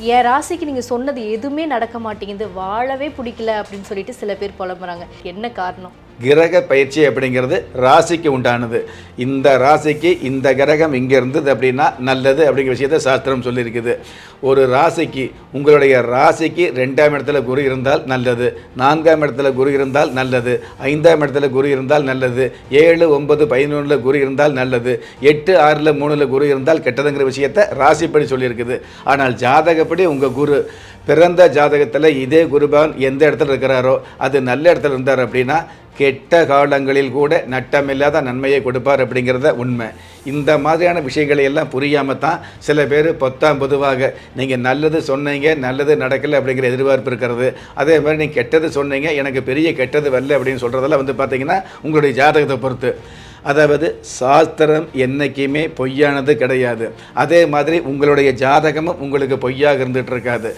என் ராசிக்கு நீங்கள் சொன்னது எதுவுமே நடக்க மாட்டேங்குது. வாழவே பிடிக்கல அப்படின்னு சொல்லிட்டு சில பேர் புலம்புறாங்க. என்ன காரணம்? கிரக பயிற்சி அப்படிங்கிறது ராசிக்கு உண்டானது. இந்த ராசிக்கு இந்த கிரகம் இங்கே இருந்தது அப்படின்னா நல்லது அப்படிங்கிற விஷயத்த சாஸ்திரம் சொல்லியிருக்குது. ஒரு ராசிக்கு உங்களுடைய ராசிக்கு ரெண்டாம் இடத்துல குரு இருந்தால் நல்லது நான்காம் இடத்துல குரு இருந்தால் நல்லது ஐந்தாம் இடத்துல குரு இருந்தால் நல்லது ஏழு ஒன்பது பதினொன்றில் குரு இருந்தால் நல்லது எட்டு ஆறில் மூணில் குரு இருந்தால் கெட்டதுங்கிற விஷயத்த ராசிப்படி சொல்லியிருக்குது. ஆனால் ஜாதகப்படி உங்கள் குரு பிறந்த ஜாதகத்தில் இதே குருபான் எந்த இடத்துல இருக்கிறாரோ அது நல்ல இடத்துல இருந்தார் அப்படின்னா கெட்ட காலங்களில் கூட நட்டமில்லாத நன்மையை கொடுப்பார் அப்படிங்கிறத உண்மை. இந்த மாதிரியான விஷயங்களை எல்லாம் புரியாமல் தான் சில பேர் பொத்தாம் பொதுவாக நீங்கள் நல்லது சொன்னீங்க நல்லது நடக்கலை அப்படிங்கிற எதிர்பார்ப்பு இருக்கிறது. அதே மாதிரி நீங்கள் கெட்டது சொன்னீங்க எனக்கு பெரிய கெட்டது வரல அப்படின்னு சொல்கிறதெல்லாம் வந்து பார்த்தீங்கன்னா உங்களுடைய ஜாதகத்தை பொறுத்து. அதாவது சாஸ்திரம் என்றைக்குமே பொய்யானது கிடையாது. அதே மாதிரி உங்களுடைய ஜாதகமும் உங்களுக்கு பொய்யாக இருந்துகிட்டு இருக்காது.